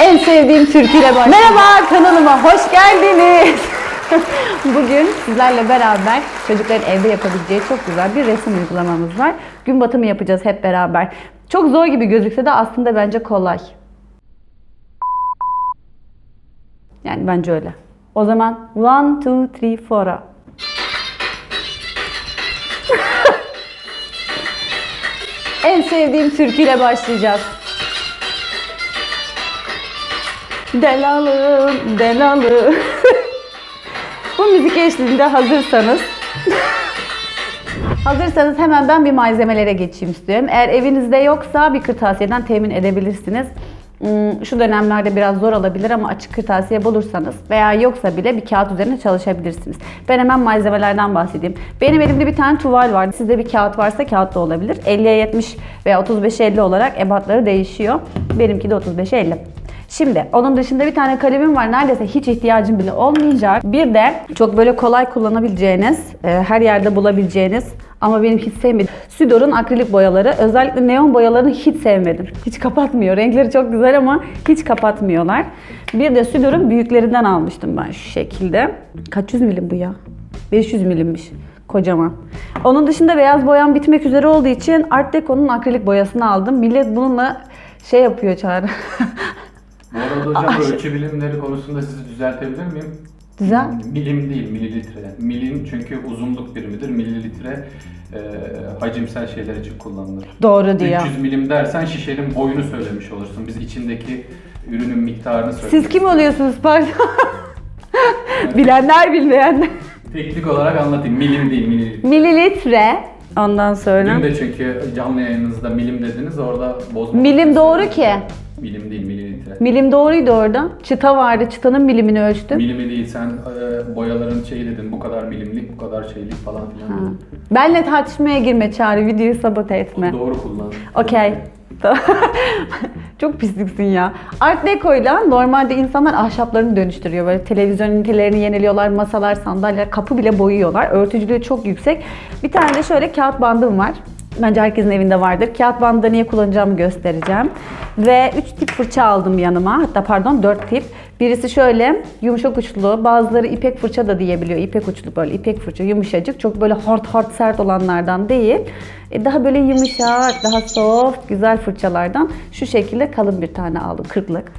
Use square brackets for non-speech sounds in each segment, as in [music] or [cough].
En sevdiğim türküyle başlayalım. Merhaba kanalıma hoş geldiniz. [laughs] Bugün sizlerle beraber çocukların evde yapabileceği çok güzel bir resim uygulamamız var. Gün batımı yapacağız hep beraber. Çok zor gibi gözükse de aslında bence kolay. Yani bence öyle. O zaman one, two, three, four'a. [laughs] en sevdiğim türküyle başlayacağız. Delalım, delalım. [laughs] Bu müzik eşliğinde hazırsanız Hazırsanız hemen ben bir malzemelere geçeyim istiyorum. Eğer evinizde yoksa bir kırtasiyeden temin edebilirsiniz. Hmm, Şu dönemlerde biraz zor olabilir ama açık kırtasiye bulursanız veya yoksa bile bir kağıt üzerine çalışabilirsiniz. Ben hemen malzemelerden bahsedeyim. Benim elimde bir tane tuval var. Sizde bir kağıt varsa kağıt da olabilir. 50'ye 70 veya 35'e 50 olarak ebatları değişiyor. Benimki de 35'e 50. Şimdi onun dışında bir tane kalemim var. Neredeyse hiç ihtiyacım bile olmayacak. Bir de çok böyle kolay kullanabileceğiniz, e, her yerde bulabileceğiniz ama benim hiç sevmediğim Südor'un akrilik boyaları. Özellikle neon boyalarını hiç sevmedim. Hiç kapatmıyor. Renkleri çok güzel ama hiç kapatmıyorlar. Bir de Südor'un büyüklerinden almıştım ben şu şekilde. Kaç yüz milim bu ya? 500 milimmiş. Kocaman. Onun dışında beyaz boyam bitmek üzere olduğu için Art Deco'nun akrilik boyasını aldım. Millet bununla şey yapıyor Çağrı. [laughs] Bu arada hocam ölçü bilimleri konusunda sizi düzeltebilir miyim? Güzel. Milim değil, mililitre. Milim çünkü uzunluk birimidir. Mililitre e, hacimsel şeyler için kullanılır. Doğru diyor. 300 milim dersen şişenin boyunu söylemiş olursun. Biz içindeki ürünün miktarını söylüyoruz. Siz kim oluyorsunuz pardon? Bilenler bilmeyenler. Teknik olarak anlatayım. Milim değil, mililitre. Mililitre. Ondan sonra. Dün de çünkü canlı yayınınızda milim dediniz orada bozma. Milim doğru ki. Milim değil, mililitre. Milim doğruydu orada. Çıta vardı. Çıtanın milimini ölçtüm. Milimi değil sen e, boyaların şeyi dedin bu kadar milimlik bu kadar şeylik falan filan dedin. Benle tartışmaya girme Çağrı. Videoyu sabote etme. Doğru kullan. Okey. [laughs] Çok pisliksin ya. Art Deco'yla normalde insanlar ahşaplarını dönüştürüyor. Böyle televizyon ünitelerini yeniliyorlar, masalar, sandalyeler, kapı bile boyuyorlar. Örtücülüğü çok yüksek. Bir tane de şöyle kağıt bandım var. Bence herkesin evinde vardır. Kağıt bandı niye kullanacağımı göstereceğim. Ve 3 tip fırça aldım yanıma. Hatta pardon 4 tip. Birisi şöyle yumuşak uçlu. Bazıları ipek fırça da diyebiliyor. İpek uçlu böyle ipek fırça yumuşacık. Çok böyle hard hard sert olanlardan değil. E, Daha böyle yumuşak, daha soft, güzel fırçalardan şu şekilde kalın bir tane aldım. Kırklık.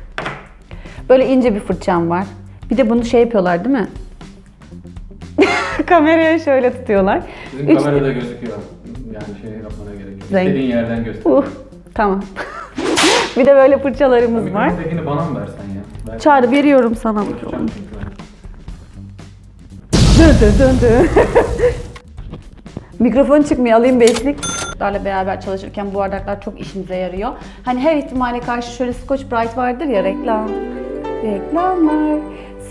Böyle ince bir fırçam var. Bir de bunu şey yapıyorlar değil mi? [laughs] Kameraya şöyle tutuyorlar. Bizim Üç- kamerada gözüküyor. Yani şey yapmana gerek yok. Renk. İstediğin yerden göster. Uh, tamam. Bir de böyle fırçalarımız var. Mikrofontekini bana mı versen ya? Ben Çağrı veriyorum sana. ben. Dön dön dön dön. Mikrofon çıkmıyor alayım beşlik. Çocuklarla beraber çalışırken bu bardaklar çok işimize yarıyor. Hani her ihtimale karşı şöyle Scotch Brite vardır ya reklam. Reklamlar.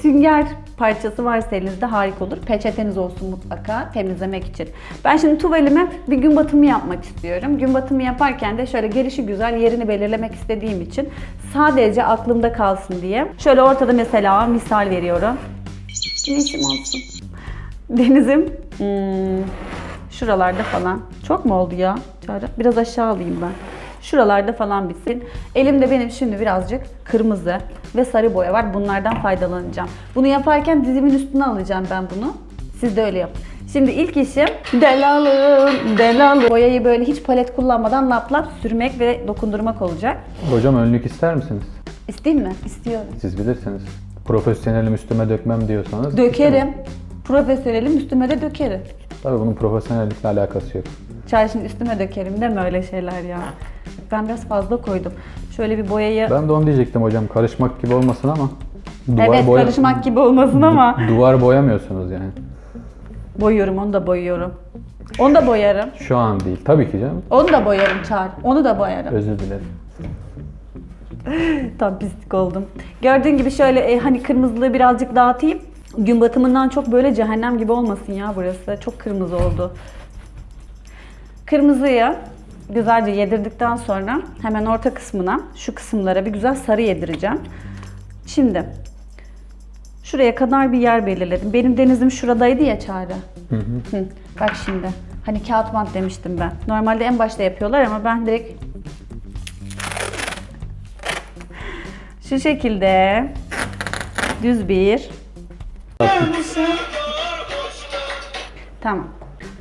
Sünger parçası varsa elinizde harika olur. Peçeteniz olsun mutlaka temizlemek için. Ben şimdi tuvalime bir gün batımı yapmak istiyorum. Gün batımı yaparken de şöyle gelişi güzel yerini belirlemek istediğim için sadece aklımda kalsın diye. Şöyle ortada mesela misal veriyorum. Ne işim olsun? Denizim hmm, şuralarda falan. Çok mu oldu ya? Biraz aşağı alayım ben. Şuralarda falan bitsin. Elimde benim şimdi birazcık kırmızı ve sarı boya var. Bunlardan faydalanacağım. Bunu yaparken dizimin üstüne alacağım ben bunu. Siz de öyle yapın. Şimdi ilk işim delalım, delalım. Boyayı böyle hiç palet kullanmadan lap lap sürmek ve dokundurmak olacak. Hocam önlük ister misiniz? İsteyeyim mi? İstiyorum. Siz bilirsiniz. Profesyonelim üstüme dökmem diyorsanız. Dökerim. Profesyonelim üstüme de dökerim. Tabii bunun profesyonellikle alakası yok. Çay şimdi üstüme dökerim deme öyle şeyler ya. Ben biraz fazla koydum. Şöyle bir boyayı... Ben de onu diyecektim hocam. Karışmak gibi olmasın ama. Duvar evet boya- karışmak gibi olmasın ama Duvar boyamıyorsunuz yani. boyuyorum onu da boyuyorum. Onu da boyarım. Şu an değil. Tabii ki canım. Onu da boyarım Çağrı. Onu da boyarım. Özür dilerim. [laughs] Tam pislik oldum. Gördüğün gibi şöyle e, hani kırmızılığı birazcık dağıtayım. Gün batımından çok böyle cehennem gibi olmasın ya burası. Çok kırmızı oldu. Kırmızıyı güzelce yedirdikten sonra hemen orta kısmına şu kısımlara bir güzel sarı yedireceğim. Şimdi şuraya kadar bir yer belirledim. Benim denizim şuradaydı ya Çağrı. Hı, bak şimdi. Hani kağıt bant demiştim ben. Normalde en başta yapıyorlar ama ben direkt Şu şekilde düz bir. Tamam.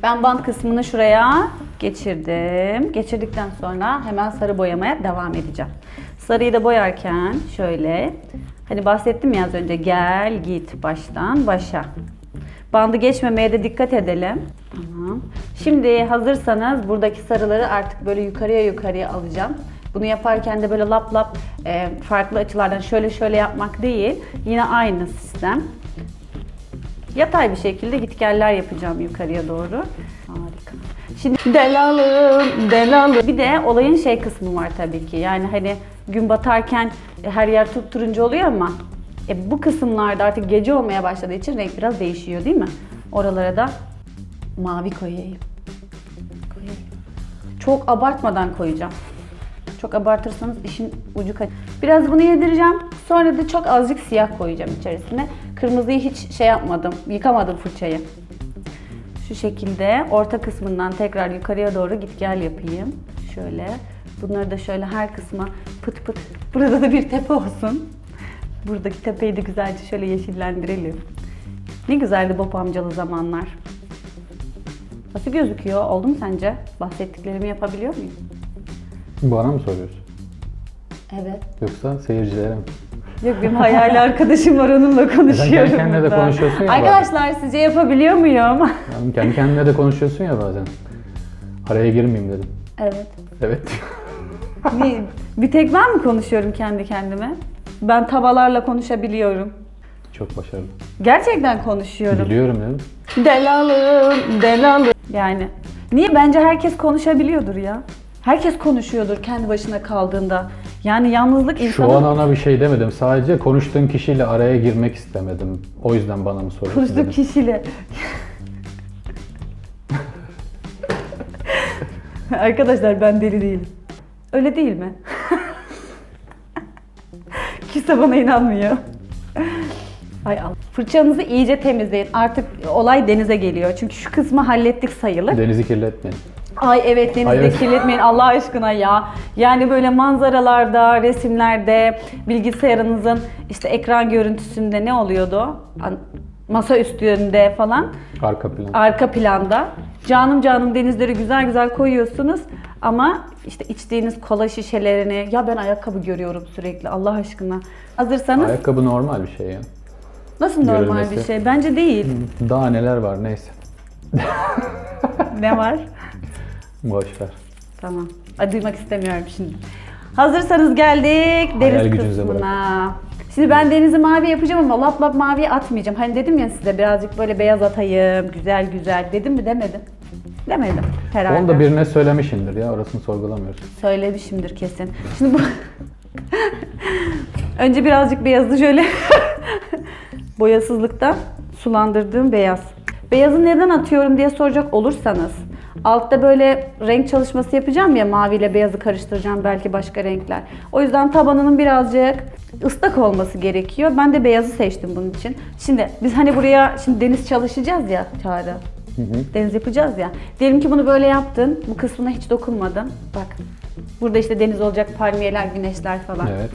Ben bant kısmını şuraya geçirdim. Geçirdikten sonra hemen sarı boyamaya devam edeceğim. Sarıyı da boyarken şöyle hani bahsettim ya az önce gel git baştan başa. Bandı geçmemeye de dikkat edelim. Tamam. Şimdi hazırsanız buradaki sarıları artık böyle yukarıya yukarıya alacağım. Bunu yaparken de böyle lap lap e, farklı açılardan şöyle şöyle yapmak değil. Yine aynı sistem. Yatay bir şekilde gitgeller yapacağım yukarıya doğru. Şimdi delalım, delalım. Bir de olayın şey kısmı var tabii ki. Yani hani gün batarken her yer turuncu oluyor ama e, bu kısımlarda artık gece olmaya başladığı için renk biraz değişiyor değil mi? Oralara da mavi koyayım. Koyayım. Çok abartmadan koyacağım. Çok abartırsanız işin ucu kaç. Biraz bunu yedireceğim. Sonra da çok azıcık siyah koyacağım içerisine. Kırmızıyı hiç şey yapmadım. Yıkamadım fırçayı. Şu şekilde orta kısmından tekrar yukarıya doğru git gel yapayım. Şöyle. Bunları da şöyle her kısma pıt pıt. Burada da bir tepe olsun. Buradaki tepeyi de güzelce şöyle yeşillendirelim. Ne güzeldi Bob amcalı zamanlar. Nasıl gözüküyor? Oldu mu sence? Bahsettiklerimi yapabiliyor muyum? Bana mı soruyorsun? Evet. Yoksa seyircilere mi? Yok benim hayali arkadaşım var onunla konuşuyorum. kendi kendine de burada. konuşuyorsun ya Arkadaşlar sizce yapabiliyor muyum? Yani kendi kendine de konuşuyorsun ya bazen. Araya girmeyeyim dedim. evet. Evet. Bir, bir tek ben mi konuşuyorum kendi kendime? Ben tavalarla konuşabiliyorum. Çok başarılı. Gerçekten konuşuyorum. Biliyorum dedim. Delalım, delalım. Yani niye? Bence herkes konuşabiliyordur ya. Herkes konuşuyordur kendi başına kaldığında. Yani yalnızlık insanı... Şu an ona bir şey demedim. Sadece konuştuğun kişiyle araya girmek istemedim. O yüzden bana mı soruyorsun Konuştuğum dedim. kişiyle. Arkadaşlar ben deli değilim. Öyle değil mi? Kimse bana inanmıyor. Ay Allah. Fırçanızı iyice temizleyin. Artık olay denize geliyor. Çünkü şu kısmı hallettik sayılır. Denizi kirletmeyin. Ay evet denizde Ay, evet. kirletmeyin Allah aşkına ya. Yani böyle manzaralarda, resimlerde, bilgisayarınızın işte ekran görüntüsünde ne oluyordu? Masa üstünde falan, Arka plan. arka planda. Canım canım denizleri güzel güzel koyuyorsunuz ama işte içtiğiniz kola şişelerini ya ben ayakkabı görüyorum sürekli Allah aşkına. Hazırsanız Ayakkabı normal bir şey ya. Nasıl normal bir görülmesi. şey? Bence değil. Daha neler var neyse. [laughs] ne var? Boş ver. Tamam. Ay, duymak istemiyorum şimdi. Hazırsanız geldik Hayal deniz gücünüze kısmına. Şimdi ben denizi mavi yapacağım ama lap lap mavi atmayacağım. Hani dedim ya size birazcık böyle beyaz atayım, güzel güzel. Dedim mi demedim. Demedim herhalde. Onu da birine söylemişindir ya orasını sorgulamıyorsun. Söylemişimdir kesin. Şimdi bu... [laughs] [laughs] Önce birazcık beyazı şöyle [laughs] boyasızlıktan sulandırdığım beyaz. Beyazı neden atıyorum diye soracak olursanız altta böyle renk çalışması yapacağım ya maviyle beyazı karıştıracağım belki başka renkler. O yüzden tabanının birazcık ıslak olması gerekiyor. Ben de beyazı seçtim bunun için. Şimdi biz hani buraya şimdi deniz çalışacağız ya Çağrı. Deniz yapacağız ya. Diyelim ki bunu böyle yaptın. Bu kısmına hiç dokunmadın. Bak. Burada işte deniz olacak, palmiyeler, güneşler falan. Evet.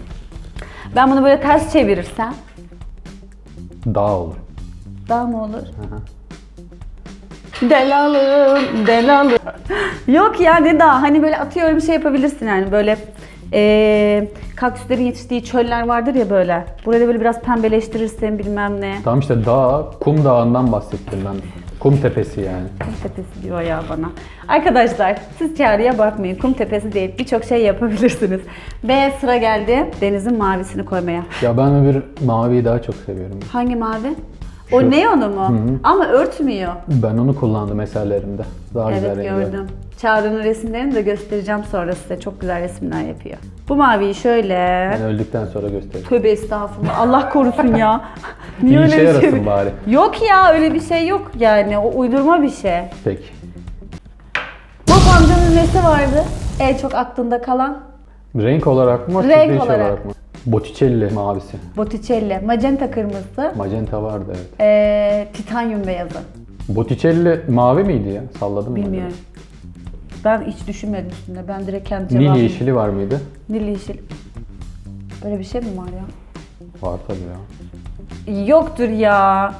Ben bunu böyle ters çevirirsem Dağ olur. daha mı olur? Delalım, delalım. Yok ya ne daha hani böyle atıyorum şey yapabilirsin yani böyle eee kaktüslerin yetiştiği çöller vardır ya böyle. Burayı böyle biraz pembeleştirirsin bilmem ne. Tamam işte dağ, kum dağından bahsettim ben. Kum tepesi yani. Kum tepesi diyor ya bana. Arkadaşlar siz çağrıya bakmayın. Kum tepesi değil. Birçok şey yapabilirsiniz. Ve sıra geldi denizin mavisini koymaya. Ya ben öbür maviyi daha çok seviyorum. Hangi mavi? O Şu. neonu mu? Ama örtmüyor. Ben onu kullandım eserlerimde. Daha güzel Evet rengi var. gördüm. Çağrı'nın resimlerini de göstereceğim sonra size. Çok güzel resimler yapıyor. Bu maviyi şöyle... Ben öldükten sonra göstereyim. Tövbe estağfurullah. Allah korusun ya. [laughs] İyi öyle işe bir yarasın bari. Yok ya öyle bir şey yok yani. O uydurma bir şey. Peki. Bob amcanın nesi vardı? En çok aklında kalan? Renk olarak mı? Renk çiziliş olarak. mı? Botticelli mavisi. Botticelli. Magenta kırmızısı. Magenta vardı evet. Ee, titanyum beyazı. Botticelli mavi miydi ya? Salladım mı? Bilmiyorum. Ben hiç düşünmedim üstünde. Ben direkt kendi cevabımı... Nil yeşili var mıydı? Nil yeşil. Böyle bir şey mi var ya? Var tabii ya. Yoktur ya.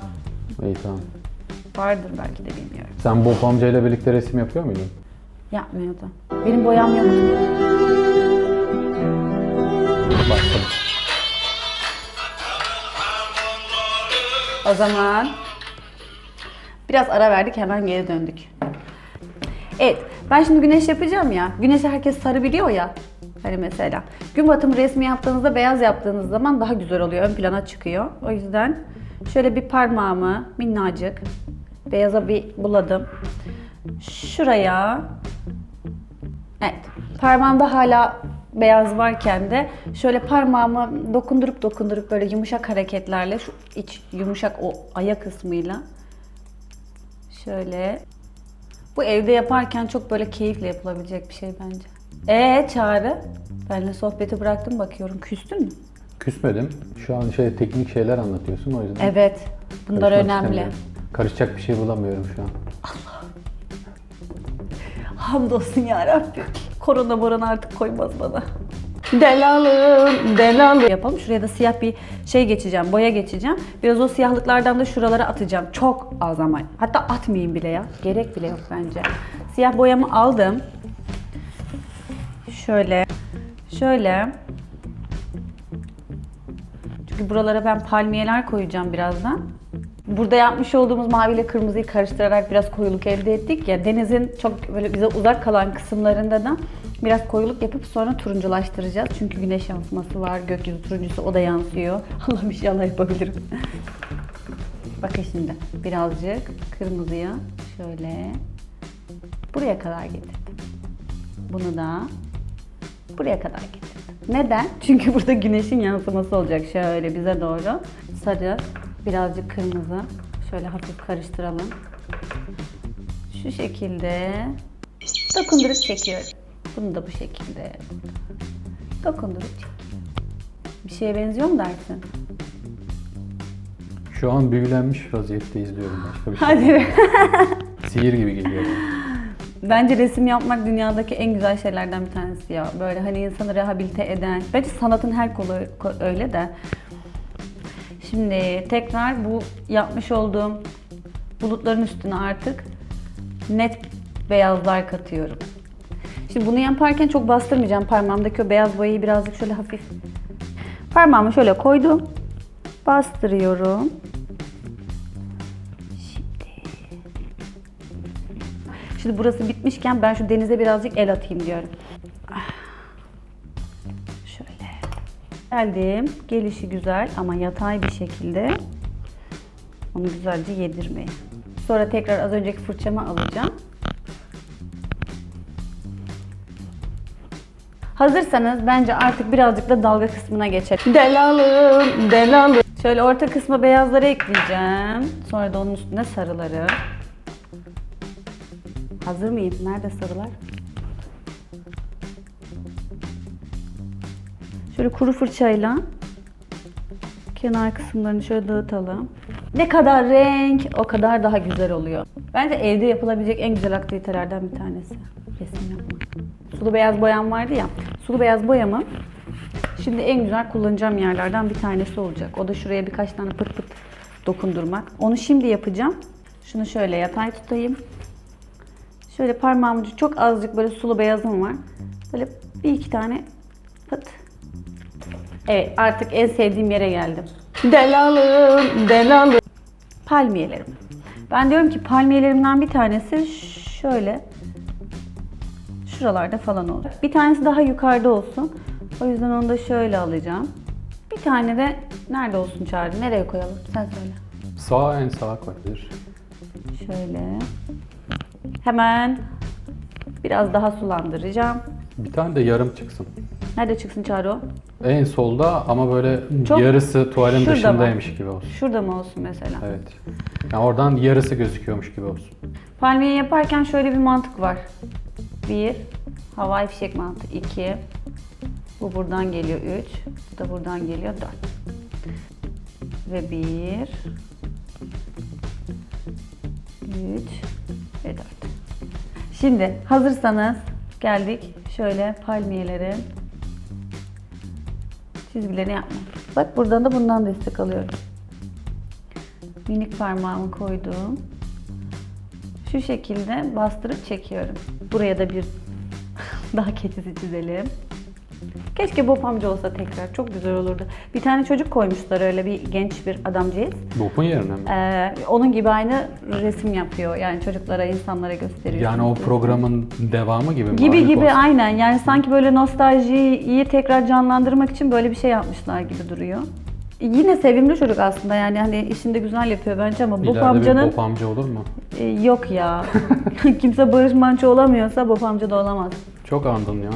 İyi tamam. Vardır belki de bilmiyorum. Sen Bob amcayla birlikte resim yapıyor muydun? Yapmıyordu. Benim boyam yoktu. Başladım. O zaman biraz ara verdik hemen geri döndük. Evet ben şimdi güneş yapacağım ya. Güneşi herkes sarı biliyor ya. Hani mesela gün batımı resmi yaptığınızda beyaz yaptığınız zaman daha güzel oluyor. Ön plana çıkıyor. O yüzden şöyle bir parmağımı minnacık beyaza bir buladım. Şuraya Evet. Parmağımda hala beyaz varken de şöyle parmağımı dokundurup dokundurup böyle yumuşak hareketlerle şu iç yumuşak o ayak kısmıyla şöyle bu evde yaparken çok böyle keyifle yapılabilecek bir şey bence. Ee Çağrı, benle sohbeti bıraktım bakıyorum. Küstün mü? Küsmedim. Şu an şey teknik şeyler anlatıyorsun o yüzden. Evet. Bunlar karışmak önemli. Karışacak bir şey bulamıyorum şu an. Hamdolsun ya Rabbi. Korona morona artık koymaz bana. Delalım, delalım. Yapalım. Şuraya da siyah bir şey geçeceğim, boya geçeceğim. Biraz o siyahlıklardan da şuralara atacağım. Çok az ama. Hatta atmayayım bile ya. Gerek bile yok bence. Siyah boyamı aldım. Şöyle. Şöyle. Çünkü buralara ben palmiyeler koyacağım birazdan. Burada yapmış olduğumuz mavi ile kırmızıyı karıştırarak biraz koyuluk elde ettik ya. Denizin çok böyle bize uzak kalan kısımlarında da biraz koyuluk yapıp sonra turunculaştıracağız. Çünkü güneş yansıması var, gökyüzü turuncusu o da yansıyor. [laughs] Allah inşallah yapabilirim. [laughs] Bakın şimdi birazcık kırmızıya şöyle buraya kadar getirdim. Bunu da buraya kadar getirdim. Neden? Çünkü [laughs] burada güneşin yansıması olacak şöyle bize doğru. Sarı, birazcık kırmızı. Şöyle hafif karıştıralım. Şu şekilde dokundurup çekiyorum. Bunu da bu şekilde dokundurup çekiyorum. Bir şeye benziyor mu dersin? Şu an büyülenmiş vaziyette izliyorum başka bir şey. Hadi. [laughs] Sihir gibi geliyor. Bence resim yapmak dünyadaki en güzel şeylerden bir tanesi ya. Böyle hani insanı rehabilite eden. Bence sanatın her kolu ko- öyle de. Şimdi tekrar bu yapmış olduğum bulutların üstüne artık net beyazlar katıyorum. Şimdi bunu yaparken çok bastırmayacağım parmağımdaki o beyaz boyayı birazcık şöyle hafif. Parmağımı şöyle koydum. Bastırıyorum. Şimdi burası bitmişken ben şu denize birazcık el atayım diyorum. Ah. Şöyle. Geldim. Gelişi güzel ama yatay bir şekilde onu güzelce yedirmeyi. Sonra tekrar az önceki fırçamı alacağım. Hazırsanız bence artık birazcık da dalga kısmına geçelim. Delalım, delalım. Şöyle orta kısma beyazları ekleyeceğim. Sonra da onun üstüne sarıları. Hazır mıyım? Nerede sarılar? Şöyle kuru fırçayla kenar kısımlarını şöyle dağıtalım. Ne kadar renk o kadar daha güzel oluyor. Bence evde yapılabilecek en güzel aktivitelerden bir tanesi. Resim yapmak. Sulu beyaz boyam vardı ya. Sulu beyaz boyamı şimdi en güzel kullanacağım yerlerden bir tanesi olacak. O da şuraya birkaç tane pıt pıt dokundurmak. Onu şimdi yapacağım. Şunu şöyle yatay tutayım. Şöyle parmağımın ucu çok azıcık böyle sulu beyazım var. Böyle bir iki tane pıt. Evet artık en sevdiğim yere geldim. Delalım, delalım. Palmiyelerim. Ben diyorum ki palmiyelerimden bir tanesi şöyle şuralarda falan olur. Bir tanesi daha yukarıda olsun. O yüzden onu da şöyle alacağım. Bir tane de nerede olsun Çağrı? Nereye koyalım? Sen söyle. Sağa en sağa koyabilir. Şöyle. Hemen biraz daha sulandıracağım. Bir tane de yarım çıksın. Nerede çıksın Çağrı o? En solda ama böyle Çok- yarısı tuvalin Şurada mı? dışındaymış gibi olsun. Şurada mı olsun mesela? Evet. Yani oradan yarısı gözüküyormuş gibi olsun. Palmiye yaparken şöyle bir mantık var. Bir, havai fişek mantığı. İki, bu buradan geliyor. Üç, bu da buradan geliyor. Dört. Ve bir, üç ve dört. Şimdi hazırsanız geldik şöyle palmiyelerin Çizgilerini yapma. Bak buradan da bundan destek alıyorum. Minik parmağımı koydum. Şu şekilde bastırıp çekiyorum. Buraya da bir [laughs] daha keçisi çizelim. Keşke Bob amca olsa tekrar. Çok güzel olurdu. Bir tane çocuk koymuşlar öyle bir genç bir adamcağız. Bop'un yerine mi? Ee, onun gibi aynı resim yapıyor. Yani çocuklara, insanlara gösteriyor. Yani o programın devamı gibi mi? Gibi gibi Potter? aynen. Yani sanki böyle nostaljiyi tekrar canlandırmak için böyle bir şey yapmışlar gibi duruyor. Yine sevimli çocuk aslında yani hani işini de güzel yapıyor bence ama Bob İleride amcanın bir Bob amca olur mu? e, yok ya. [laughs] Kimse Barış Manço olamıyorsa Bob amca da olamaz. Çok andın ya.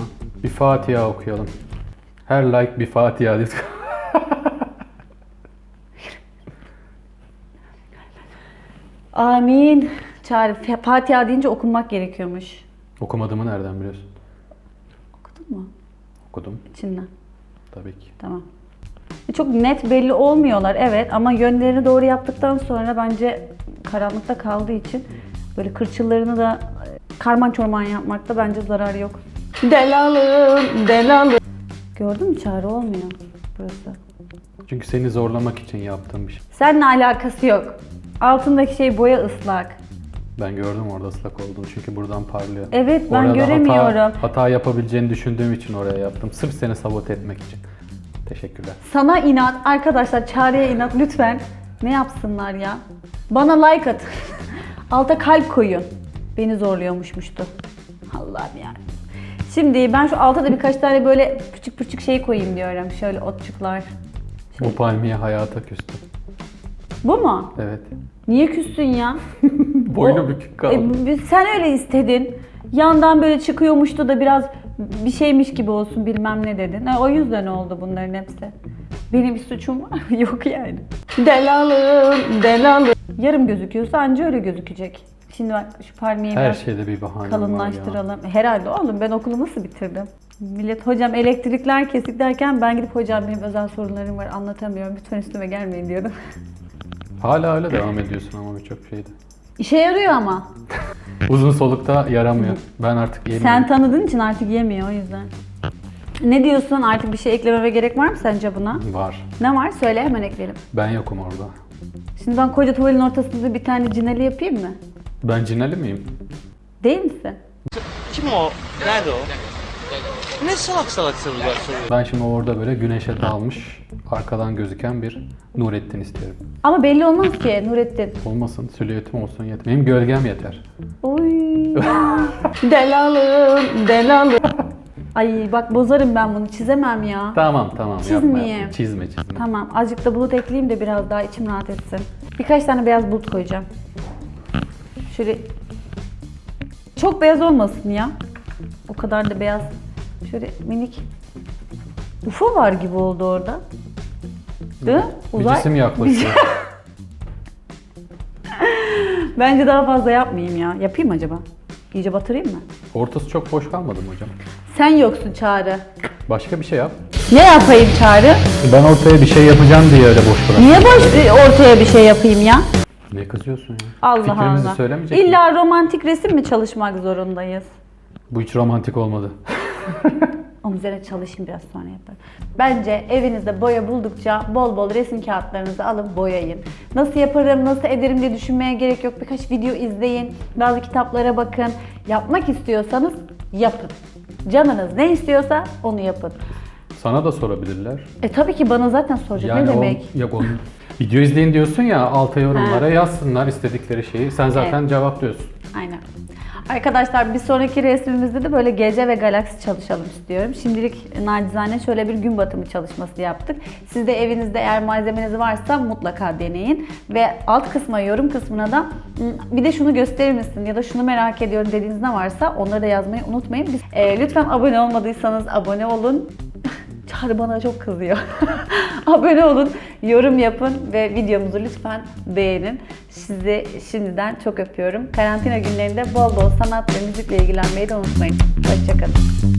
Bir Fatiha okuyalım. Her like bir Fatiha diye. Amin. Çağrı Fatiha deyince okunmak gerekiyormuş. Okumadığımı nereden biliyorsun? Okudun mu? Okudum İçinden. tabii ki. Tamam. Çok net belli olmuyorlar evet ama yönlerini doğru yaptıktan sonra bence karanlıkta kaldığı için böyle kırçıllarını da e, karman çorman yapmakta bence zarar yok. Delalım, delalım. Gördün mü çare olmuyor burası. Çünkü seni zorlamak için yaptığım bir şey. Seninle alakası yok. Altındaki şey boya ıslak. Ben gördüm orada ıslak olduğunu çünkü buradan parlıyor. Evet ben Orada göremiyorum. Hata, hata yapabileceğini düşündüğüm için oraya yaptım. Sırf seni sabote etmek için. Teşekkürler. Sana inat arkadaşlar çareye inat lütfen ne yapsınlar ya? Bana like atın. [laughs] Alta kalp koyun. Beni zorluyormuşmuştu. Allah'ım yani. Şimdi ben şu alta da birkaç tane böyle küçük küçük şey koyayım diyorum. Şöyle otçuklar. Bu palmiye hayata küstü. Bu mu? Evet. Niye küstün ya? [laughs] Boynu bükük kaldı. E, sen öyle istedin. Yandan böyle çıkıyormuştu da biraz bir şeymiş gibi olsun bilmem ne dedin. Ha, o yüzden oldu bunların hepsi. Benim bir suçum var mı? [laughs] Yok yani. Delalım, delalım. Yarım gözüküyorsa anca öyle gözükecek. Şimdi bak şu palmiyeyi Her biraz şeyde bir bahane var ya. kalınlaştıralım. Herhalde oğlum ben okulu nasıl bitirdim? Millet hocam elektrikler kesik derken ben gidip hocam benim özel sorunlarım var anlatamıyorum lütfen üstüme gelmeyin diyordum. [laughs] Hala öyle devam ediyorsun ama birçok şeyde. İşe yarıyor ama. [laughs] Uzun solukta yaramıyor. Ben artık yemiyorum. Sen tanıdığın için artık yemiyor o yüzden. Ne diyorsun? Artık bir şey eklememe gerek var mı sence buna? Var. Ne var? Söyle hemen ekleyelim. Ben yokum orada. Şimdi ben koca tuvalin ortasında bir tane cineli yapayım mı? Ben cinali miyim? Değil misin? Kim o? Nerede o? Ne salak salak sorular soruyor? Ben şimdi orada böyle güneşe dalmış, arkadan gözüken bir Nurettin istiyorum. Ama belli olmaz ki Nurettin. Olmasın, silüetim olsun yeter. Benim gölgem yeter. Oy. [laughs] delalım, delalım. Ay bak bozarım ben bunu çizemem ya. Tamam tamam yapma, Çizmeyeyim. yapma. Çizme çizme. Tamam azıcık da bulut ekleyeyim de biraz daha içim rahat etsin. Birkaç tane beyaz bulut koyacağım. Şöyle çok beyaz olmasın ya. O kadar da beyaz. Şöyle minik UFO var gibi oldu orada. Değil mi? Bir cisim yaklaşıyor. [laughs] Bence daha fazla yapmayayım ya. Yapayım mı acaba? İyice batırayım mı? Ortası çok boş kalmadı mı hocam? Sen yoksun Çağrı. Başka bir şey yap. Ne yapayım Çağrı? Ben ortaya bir şey yapacağım diye öyle boş bırak. Niye boş bir ortaya bir şey yapayım ya? Ne kızıyorsun ya? Allah Fikrimizi Allah. söylemeyecek miyiz? İlla romantik resim mi çalışmak zorundayız? Bu hiç romantik olmadı. [laughs] Onun üzerine çalışayım biraz sonra yaparım. Bence evinizde boya buldukça bol bol resim kağıtlarınızı alın boyayın. Nasıl yaparım, nasıl ederim diye düşünmeye gerek yok. Birkaç video izleyin, bazı kitaplara bakın. Yapmak istiyorsanız yapın. Canınız ne istiyorsa onu yapın. Sana da sorabilirler. E tabii ki bana zaten soracak Yani ne o- demek? yok onu [laughs] video izleyin diyorsun ya alta yorumlara Ha. yazsınlar istedikleri şeyi. Sen zaten cevaplıyorsun. Aynen. Arkadaşlar bir sonraki resmimizde de böyle gece ve galaksi çalışalım istiyorum. Şimdilik nacizane şöyle bir gün batımı çalışması yaptık. Siz de evinizde eğer malzemeniz varsa mutlaka deneyin. Ve alt kısma, yorum kısmına da "Hmm, bir de şunu gösterir misin ya da şunu merak ediyorum dediğiniz ne varsa onları da yazmayı unutmayın. Biz, e, lütfen abone olmadıysanız abone olun. Çağrı bana çok kızıyor. [laughs] Abone olun, yorum yapın ve videomuzu lütfen beğenin. Sizi şimdiden çok öpüyorum. Karantina günlerinde bol bol sanat ve müzikle ilgilenmeyi de unutmayın. Hoşçakalın.